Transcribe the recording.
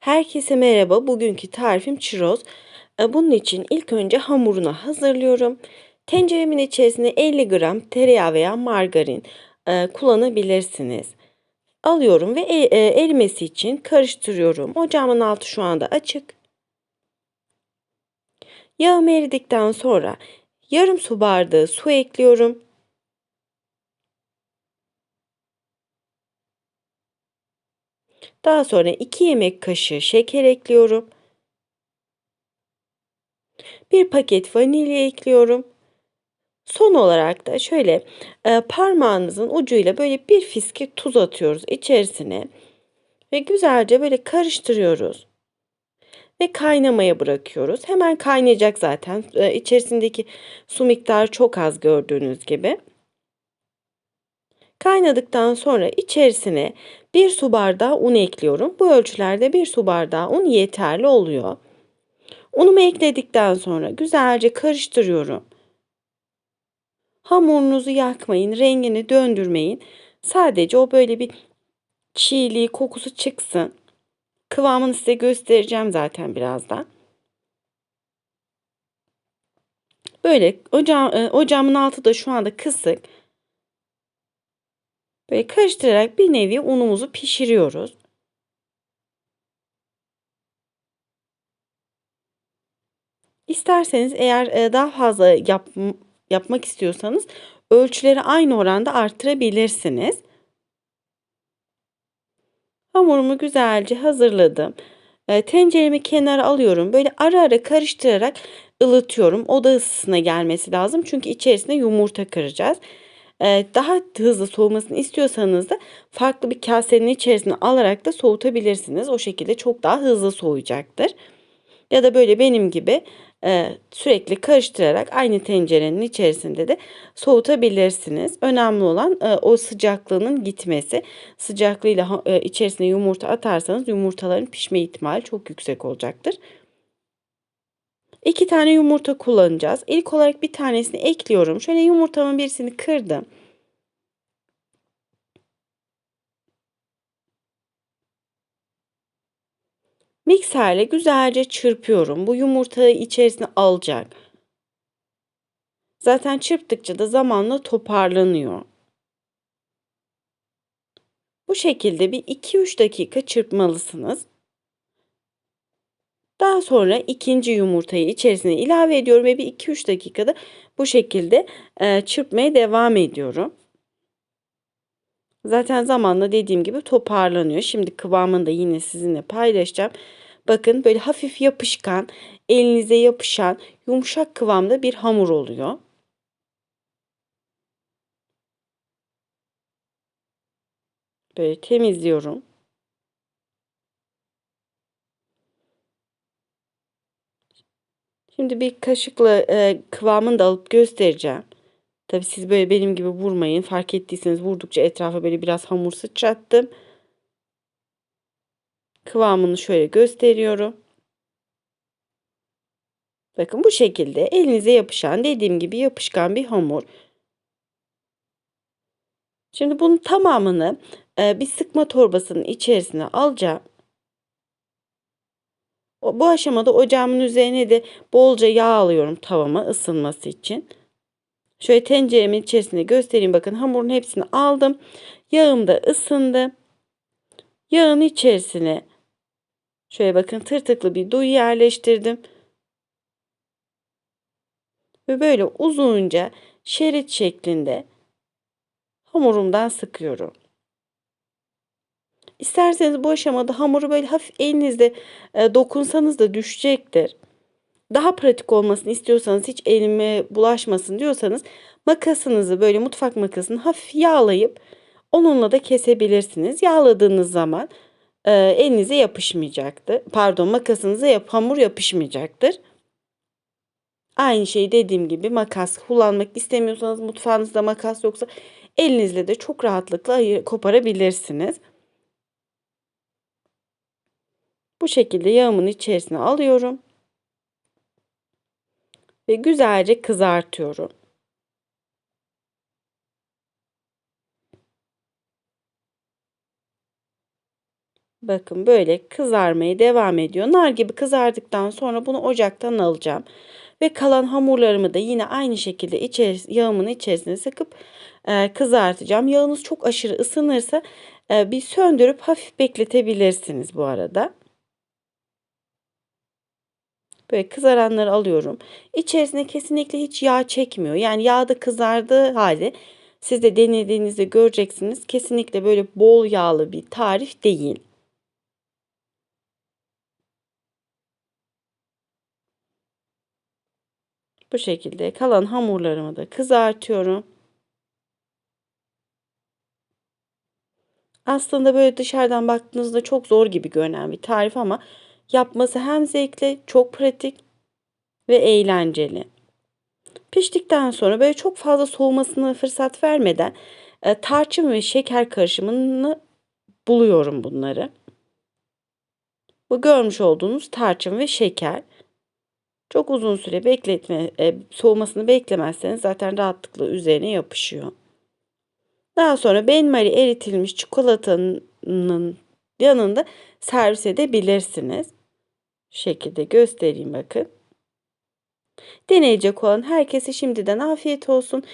Herkese merhaba. Bugünkü tarifim çiroz. E, Bunun için ilk önce hamurunu hazırlıyorum. Tenceremin içerisine 50 gram tereyağı veya margarin e, kullanabilirsiniz. Alıyorum ve e, e, erimesi için karıştırıyorum. Ocağımın altı şu anda açık. Yağım eridikten sonra yarım su bardağı su ekliyorum. Daha sonra 2 yemek kaşığı şeker ekliyorum. Bir paket vanilya ekliyorum. Son olarak da şöyle e, parmağınızın ucuyla böyle bir fiske tuz atıyoruz içerisine ve güzelce böyle karıştırıyoruz ve kaynamaya bırakıyoruz. Hemen kaynayacak zaten. E, içerisindeki su miktarı çok az gördüğünüz gibi. Kaynadıktan sonra içerisine bir su bardağı un ekliyorum. Bu ölçülerde bir su bardağı un yeterli oluyor. Unumu ekledikten sonra güzelce karıştırıyorum. Hamurunuzu yakmayın, rengini döndürmeyin. Sadece o böyle bir çiğliği, kokusu çıksın. Kıvamını size göstereceğim zaten birazdan. Böyle ocağım, e, ocağımın altı da şu anda kısık. Böyle karıştırarak bir nevi unumuzu pişiriyoruz. İsterseniz eğer e, daha fazla yap, yapmak istiyorsanız ölçüleri aynı oranda arttırabilirsiniz. Hamurumu güzelce hazırladım. E, tenceremi kenara alıyorum. Böyle ara ara karıştırarak ılıtıyorum. Oda ısısına gelmesi lazım. Çünkü içerisine yumurta kıracağız. Ee, daha hızlı soğumasını istiyorsanız da farklı bir kasenin içerisine alarak da soğutabilirsiniz. O şekilde çok daha hızlı soğuyacaktır. Ya da böyle benim gibi e, sürekli karıştırarak aynı tencerenin içerisinde de soğutabilirsiniz. Önemli olan e, o sıcaklığının gitmesi. Sıcaklığıyla e, içerisine yumurta atarsanız yumurtaların pişme ihtimali çok yüksek olacaktır. İki tane yumurta kullanacağız. İlk olarak bir tanesini ekliyorum. Şöyle yumurtamın birisini kırdım. Mikserle güzelce çırpıyorum. Bu yumurtayı içerisine alacak. Zaten çırptıkça da zamanla toparlanıyor. Bu şekilde bir 2-3 dakika çırpmalısınız. Daha sonra ikinci yumurtayı içerisine ilave ediyorum ve bir 2-3 dakikada bu şekilde e, çırpmaya devam ediyorum. Zaten zamanla dediğim gibi toparlanıyor. Şimdi kıvamını da yine sizinle paylaşacağım. Bakın böyle hafif yapışkan, elinize yapışan, yumuşak kıvamda bir hamur oluyor. Böyle temizliyorum. Şimdi bir kaşıkla e, kıvamını da alıp göstereceğim. Tabi siz böyle benim gibi vurmayın. Fark ettiyseniz vurdukça etrafa böyle biraz hamur sıçrattım. Kıvamını şöyle gösteriyorum. Bakın bu şekilde elinize yapışan dediğim gibi yapışkan bir hamur. Şimdi bunun tamamını e, bir sıkma torbasının içerisine alacağım. Bu aşamada ocağımın üzerine de bolca yağ alıyorum tavama ısınması için. Şöyle tenceremin içerisine göstereyim bakın hamurun hepsini aldım. Yağım da ısındı. Yağın içerisine şöyle bakın tırtıklı bir duy yerleştirdim. Ve böyle uzunca şerit şeklinde hamurumdan sıkıyorum. İsterseniz bu aşamada hamuru böyle hafif elinizde e, dokunsanız da düşecektir. Daha pratik olmasını istiyorsanız hiç elime bulaşmasın diyorsanız makasınızı böyle mutfak makasını hafif yağlayıp onunla da kesebilirsiniz. Yağladığınız zaman e, elinize yapışmayacaktır. Pardon makasınıza yap, hamur yapışmayacaktır. Aynı şeyi dediğim gibi makas kullanmak istemiyorsanız mutfağınızda makas yoksa elinizle de çok rahatlıkla koparabilirsiniz. Bu şekilde yağımın içerisine alıyorum. Ve güzelce kızartıyorum. Bakın böyle kızarmaya devam ediyor. Nar gibi kızardıktan sonra bunu ocaktan alacağım. Ve kalan hamurlarımı da yine aynı şekilde içeris yağımın içerisine sıkıp e, kızartacağım. Yağınız çok aşırı ısınırsa e, bir söndürüp hafif bekletebilirsiniz bu arada. Böyle kızaranları alıyorum. İçerisine kesinlikle hiç yağ çekmiyor. Yani yağda kızardığı halde siz de denediğinizde göreceksiniz. Kesinlikle böyle bol yağlı bir tarif değil. Bu şekilde kalan hamurlarımı da kızartıyorum. Aslında böyle dışarıdan baktığınızda çok zor gibi görünen bir tarif ama yapması hem zevkli, çok pratik ve eğlenceli. Piştikten sonra böyle çok fazla soğumasına fırsat vermeden e, tarçın ve şeker karışımını buluyorum bunları. Bu görmüş olduğunuz tarçın ve şeker. Çok uzun süre bekletme, e, soğumasını beklemezseniz zaten rahatlıkla üzerine yapışıyor. Daha sonra benmari eritilmiş çikolatanın yanında servis edebilirsiniz. Şekilde göstereyim bakın. Deneyecek olan herkese şimdiden afiyet olsun.